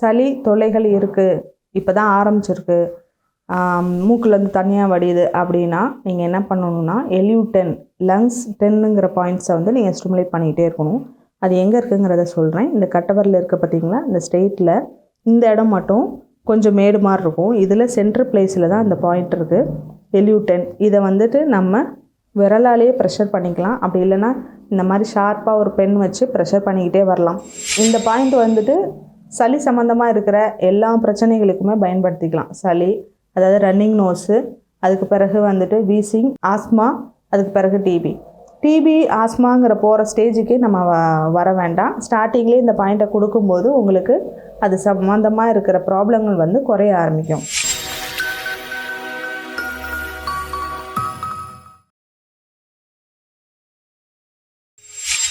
சளி தொல்லைகள் இருக்குது இப்போ தான் ஆரம்பிச்சிருக்கு மூக்குலேருந்து தனியாக வடியுது அப்படின்னா நீங்கள் என்ன பண்ணணும்னா எலியூ டென் லங்ஸ் டென்னுங்கிற பாயிண்ட்ஸை வந்து நீங்கள் ஸ்டிமுலேட் பண்ணிக்கிட்டே இருக்கணும். அது எங்கே இருக்குங்கிறத சொல்கிறேன் இந்த கட்டவரில் இருக்க பார்த்தீங்களா இந்த ஸ்டேட்டில் இந்த இடம் மட்டும் கொஞ்சம் மேடு மாதிரி இருக்கும். இதில் சென்ட்ரு பிளேஸில் தான் இந்த பாயிண்ட் இருக்குது எலியூ டென் இதை வந்துட்டு நம்ம விரலாலேயே ப்ரெஷர் பண்ணிக்கலாம். அப்படி இல்லைன்னா இந்த மாதிரி ஷார்ப்பாக ஒரு பென் வச்சு ப்ரெஷர் பண்ணிக்கிட்டே வரலாம். இந்த பாயிண்ட் வந்துட்டு சளி சம்மந்தமாக இருக்கிற எல்லா பிரச்சனைகளுக்குமே பயன்படுத்திக்கலாம். சளி அதாவது ரன்னிங் நோஸு அதுக்கு பிறகு வந்துட்டு வீசிங் ஆஸ்மா அதுக்கு பிறகு டிபி டிபி ஆஸ்மாங்கிற போகிற ஸ்டேஜுக்கு நம்ம வ- வர வேண்டாம். ஸ்டார்டிங்லேயே இந்த பாயிண்ட்டை கொடுக்கும்போது உங்களுக்கு அது சம்மந்தமாக இருக்கிற ப்ராப்ளங்கள் வந்து குறைய ஆரம்பிக்கும்.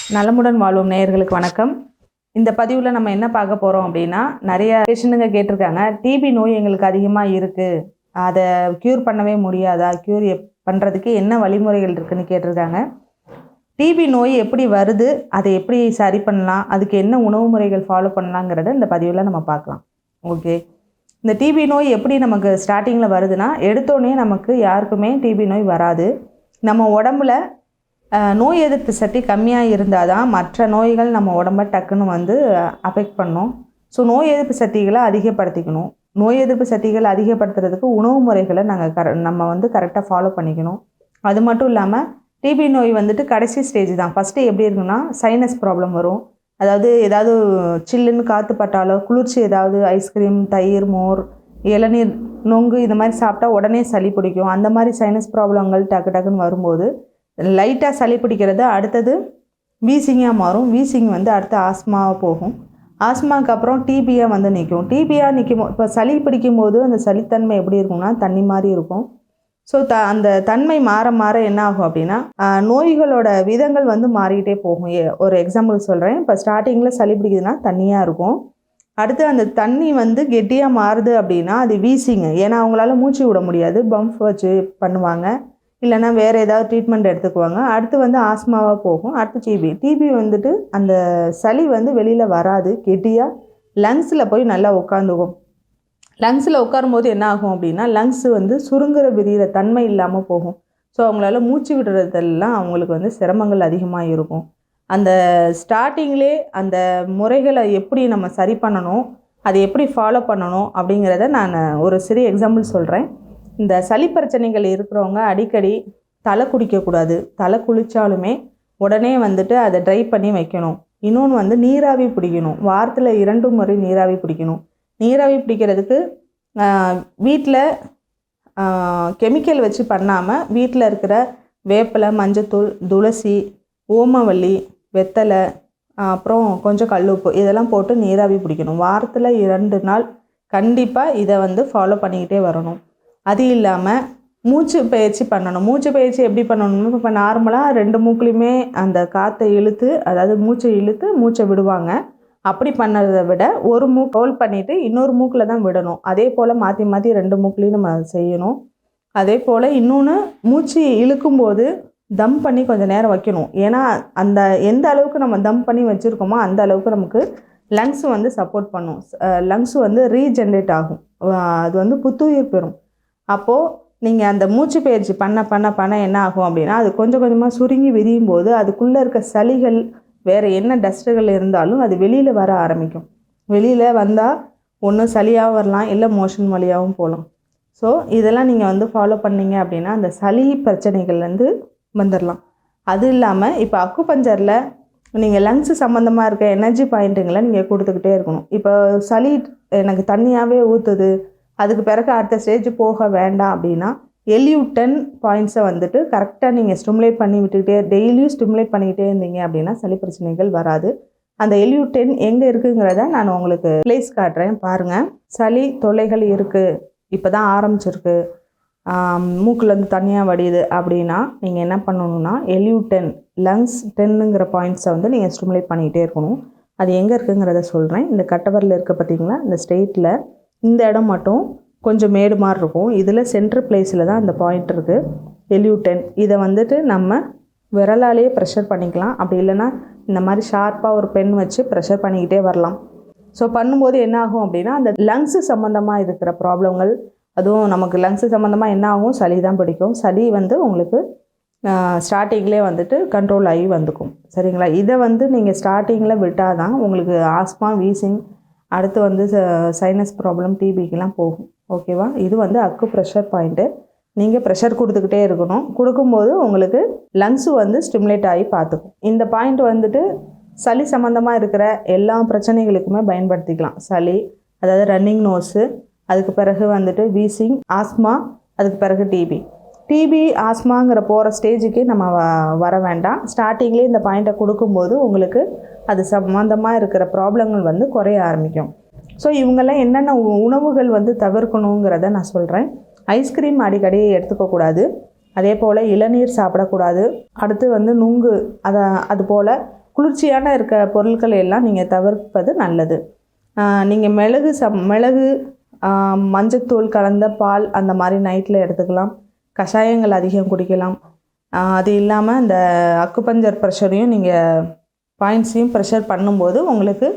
நலமுடன் வாழும் நேயர்களுக்கு வணக்கம். இந்த பதிவில் நம்ம என்ன பார்க்க போகிறோம் அப்படின்னா நிறைய பேஷண்ட்டுங்க கேட்டிருக்காங்க டிபி நோய் எங்களுக்கு அதிகமாக இருக்குது அதை க்யூர் பண்ணவே முடியாதா? க்யூர் எப் பண்ணுறதுக்கு என்ன வழிமுறைகள் இருக்குதுன்னு கேட்டிருக்காங்க. டிபி நோய் எப்படி வருது? அதை எப்படி சரி பண்ணலாம்? அதுக்கு என்ன உணவு முறைகள் ஃபாலோ பண்ணலாங்கிறத இந்த பதிவில் நம்ம பார்க்கலாம். ஓகே இந்த டிபி நோய் எப்படி நமக்கு ஸ்டார்டிங்கில் வருதுன்னா எடுத்தோடனே நமக்கு யாருக்குமே டிபி நோய் வராது. நம்ம உடம்புல நோய் எதிர்ப்பு சக்தி கம்மியாக இருந்தால் தான் மற்ற நோய்கள் நம்ம உடம்ப டக்குன்னு வந்து அஃபெக்ட் பண்ணும். ஸோ நோய் எதிர்ப்பு சக்திகளை அதிகப்படுத்திக்கணும். நோய் எதிர்ப்பு சக்திகளை அதிகப்படுத்துறதுக்கு உணவு முறைகளை நாங்கள் கர நம்ம வந்து கரெக்டாக ஃபாலோ பண்ணிக்கணும். அது மட்டும் இல்லாமல் டிபி நோய் வந்துட்டு கடைசி ஸ்டேஜ் தான். ஃபஸ்ட்டு எப்படி இருக்குன்னா சைனஸ் ப்ராப்ளம் வரும். அதாவது ஏதாவது சில்லுன்னு காற்று பட்டாலோ குளிர்ச்சி ஏதாவது ஐஸ்கிரீம் தயிர் மோர் இளநீர் நொங்கு இந்த மாதிரி சாப்பிட்டா உடனே சளி பிடிக்கும். அந்த மாதிரி சைனஸ் ப்ராப்ளங்கள் டக்கு டக்குன்னு வரும்போது லைட்டாக சளி பிடிக்கிறது அடுத்தது வீசிங்காக மாறும். வீசிங் வந்து அடுத்து ஆஸ்மாவாக போகும். ஆஸ்மாவுக்கு அப்புறம் டிபியாக வந்து நிற்கும் டிபியாக நிற்கும் இப்போ சளி பிடிக்கும்போது அந்த சளித்தன்மை எப்படி இருக்கும்னா தண்ணி மாதிரி இருக்கும். ஸோ த அந்த தன்மை மாற மாற என்ன ஆகும் அப்படின்னா நோய்களோட விதங்கள் வந்து மாறிக்கிட்டே போகும். ஏ- ஒரு எக்ஸாம்பிள் சொல்கிறேன் இப்போ ஸ்டார்டிங்கில் சளி பிடிக்குதுன்னா தண்ணியாக இருக்கும். அடுத்து அந்த தண்ணி வந்து கெட்டியாக மாறுது அப்படின்னா அது வீசிங்க. ஏன்னா அவங்களால மூச்சு விட முடியாது. பம்ப் வச்சு பண்ணுவாங்க. இல்லைன்னா வேறு ஏதாவது ட்ரீட்மெண்ட் எடுத்துக்குவாங்க. அடுத்து வந்து ஆஸ்மாவாக போகும். அடுத்து டிபி டிபி வந்துட்டு அந்த சளி வந்து வெளியில் வராது. கெட்டியாக லங்ஸில் போய் நல்லா உட்காந்துக்கும் லங்ஸில் உட்காரும்போது என்ன ஆகும் அப்படின்னா லங்ஸ் வந்து சுருங்குற விரிகிற தன்மை இல்லாமல் போகும். ஸோ அவங்களால மூச்சு விடுறதெல்லாம் அவங்களுக்கு வந்து சிரமங்கள் அதிகமாக இருக்கும். அந்த ஸ்டார்டிங்லே அந்த முறைகளை எப்படி நம்ம சரி பண்ணணும் அதை எப்படி ஃபாலோ பண்ணணும் அப்படிங்கிறத நான் ஒரு சிறிய எக்ஸாம்பிள் சொல்கிறேன் இந்த சளி பிரச்சனைகள் இருக்கிறவங்க அடிக்கடி தலை குடிக்கக்கூடாது தலை குளித்தாலுமே உடனே வந்துட்டு அதை ட்ரை பண்ணி வைக்கணும். இன்னொன்று வந்து நீராவி பிடிக்கணும். வாரத்தில் இரண்டு முறை நீராவி பிடிக்கணும். நீராவி பிடிக்கிறதுக்கு வீட்டில் கெமிக்கல் வச்சு பண்ணாமல் வீட்டில் இருக்கிற வேப்பிலை மஞ்சத்தூள் துளசி ஓமவல்லி வெத்தலை அப்புறம் கொஞ்சம் கல்லுப்பு இதெல்லாம் போட்டு நீராவி பிடிக்கணும். வாரத்தில் இரண்டு நாள் கண்டிப்பாக இதை வந்து ஃபாலோ பண்ணிக்கிட்டே வரணும். அது இல்லாமல் மூச்சு பயிற்சி பண்ணணும். மூச்சு பயிற்சி எப்படி பண்ணணும்னு இப்போ நார்மலாக ரெண்டு மூக்குலையுமே அந்த காற்றை இழுத்து அதாவது மூச்சை இழுத்து மூச்சை விடுவாங்க. அப்படி பண்ணதை விட ஒரு மூக்கு ஹோல்ட் பண்ணிவிட்டு இன்னொரு மூக்கில் தான் விடணும். அதே போல் மாற்றி மாற்றி ரெண்டு மூக்குலையும் நம்ம செய்யணும். அதே போல் இன்னொன்று மூச்சு இழுக்கும்போது தம் பண்ணி கொஞ்சம் நேரம் வைக்கணும். ஏன்னா அந்த எந்த அளவுக்கு நம்ம தம் பண்ணி வச்சுருக்கோமோ அந்த அளவுக்கு நமக்கு லங்ஸ் வந்து சப்போர்ட் பண்ணும். லங்ஸ் வந்து ரீஜென்ரேட் ஆகும். அது வந்து புத்துயிர் பெறும். அப்போது நீங்கள் அந்த மூச்சு பயிற்சி பண்ண பண்ண பண்ண என்ன ஆகும் அப்படின்னா அது கொஞ்சம் கொஞ்சமாக சுருங்கி விரியும் போது அதுக்குள்ளே இருக்க சளிகள் வேறு என்ன டஸ்ட்டுகள் இருந்தாலும் அது வெளியில் வர ஆரம்பிக்கும். வெளியில் வந்தால் ஒன்று சளியாக வரலாம் இல்லை மோஷன் வழியாகவும் போகலாம். ஸோ இதெல்லாம் நீங்கள் வந்து ஃபாலோ பண்ணீங்க அப்படின்னா அந்த சளி பிரச்சனைகள்லேருந்து வந்துடலாம் அது இல்லாமல் இப்போ அக்குபஞ்சரில் நீங்கள் லங்ஸ் சம்மந்தமாக இருக்க எனர்ஜி பாயிண்ட்டுங்களை நீங்கள் கொடுத்துக்கிட்டே இருக்கணும். இப்போ சளி எனக்கு தண்ணியாகவே ஊற்றுது அதுக்கு பிறகு அடுத்த ஸ்டேஜ் போக வேண்டாம் அப்படின்னா எல்யூ டென் பாயிண்ட்ஸை வந்துட்டு கரெக்டாக நீங்கள் ஸ்டிமுலேட் பண்ணி விட்டுக்கிட்டே டெய்லியும் ஸ்டிமுலேட் பண்ணிக்கிட்டே இருந்தீங்க அப்படின்னா சளி பிரச்சனைகள் வராது. அந்த எல்யூ டென் எங்கே இருக்குங்கிறத நான் உங்களுக்கு பிளேஸ் காட்டுறேன் பாருங்கள் சளி தொல்லைகள் இருக்குது இப்போ தான் ஆரம்பிச்சிருக்கு மூக்குலேருந்து தனியாக வடியுது அப்படின்னா நீங்கள் என்ன பண்ணணும்னா எல்யூ டென் லங்ஸ் டென்னுங்கிற பாயிண்ட்ஸை வந்து நீங்கள் ஸ்டிமுலேட் பண்ணிக்கிட்டே இருக்கணும். அது எங்கே இருக்குங்கிறத சொல்கிறேன் இந்த கட்டவரில் இருக்க பார்த்தீங்களா இந்த ஸ்டேட்டில் இந்த இடம் மட்டும் கொஞ்சம் மேடு மாதிரி இருக்கும். இதில் சென்ட்ரு பிளேஸில் தான் அந்த பாயிண்ட் இருக்குது எல்யூ டென் இதை வந்துட்டு நம்ம விரலாலேயே ப்ரெஷர் பண்ணிக்கலாம். அப்படி இல்லைன்னா இந்த மாதிரி ஷார்ப்பாக ஒரு பென் வச்சு ப்ரெஷர் பண்ணிக்கிட்டே வரலாம். ஸோ பண்ணும்போது என்ன ஆகும் அப்படின்னா அந்த லங்ஸு சம்மந்தமாக இருக்கிற ப்ராப்ளங்கள் அதுவும் நமக்கு லங்ஸு சம்மந்தமாக என்ன ஆகும்? சளி தான் பிடிக்கும். சளி வந்து உங்களுக்கு ஸ்டார்டிங்லேயே வந்துட்டு கண்ட்ரோல் ஆகி வந்துக்கும். சரிங்களா? இதை வந்து நீங்கள் ஸ்டார்டிங்கில் விட்டால் தான் உங்களுக்கு ஆஸ்மா வீசிங் அடுத்து வந்து சைனஸ் ப்ராப்ளம் டிபிக்கெலாம் போகும். ஓகேவா இது வந்து அக்கு ப்ரெஷர் பாயிண்ட்டு நீங்கள் ப்ரெஷர் கொடுத்துக்கிட்டே இருக்கணும். கொடுக்கும்போது உங்களுக்கு லங்ஸு வந்து ஸ்டிமுலேட் ஆகி பார்த்துக்கும். இந்த பாயிண்ட் வந்துட்டு சளி சம்மந்தமாக இருக்கிற எல்லா பிரச்சனைகளுக்குமே பயன்படுத்திக்கலாம். சளி அதாவது ரன்னிங் நோஸு அதுக்கு பிறகு வந்துட்டு வீசிங் ஆஸ்மா அதுக்கு பிறகு டிபி டிபி ஆஸ்மாங்கிற போகிற ஸ்டேஜுக்கு நம்ம வ- வர வேண்டாம். ஸ்டார்டிங்லேயே இந்த பாயிண்ட்டை கொடுக்கும்போது உங்களுக்கு அது சம்மந்தமாக இருக்கிற ப்ராப்ளங்கள் வந்து குறைய ஆரம்பிக்கும். ஸோ இவங்கெல்லாம் என்னென்ன உ- உணவுகள் வந்து தவிர்க்கணுங்கிறத நான் சொல்கிறேன் ஐஸ்கிரீம் அடிக்கடி எடுத்துக்கக்கூடாது. அதே போல் இளநீர் சாப்பிடக்கூடாது. அடுத்து வந்து நுங்கு அதை அது போல் குளிர்ச்சியான இருக்க பொருட்களை எல்லாம் நீங்கள் தவிர்ப்பது நல்லது. நீங்கள் மிளகு சம் மிளகு மஞ்சத்தூள் கலந்த பால் அந்த மாதிரி நைட்டில் எடுத்துக்கலாம். கஷாயங்கள் அதிகம் குடிக்கலாம். அது இல்லாமல் இந்த அக்குப்பஞ்சர் ப்ரெஷரையும் நீங்கள் பாயிண்ட்ஸையும் ப்ரெஷர் பண்ணும்போது உங்களுக்கு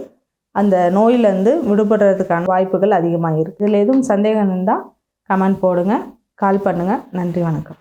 அந்த நோயிலேருந்து விடுபடுறதுக்கான வாய்ப்புகள் அதிகமாக இருக்குது இதில் எதுவும் சந்தேகம் இருந்தால் கமெண்ட் போடுங்க. கால் பண்ணுங்கள் நன்றி வணக்கம்.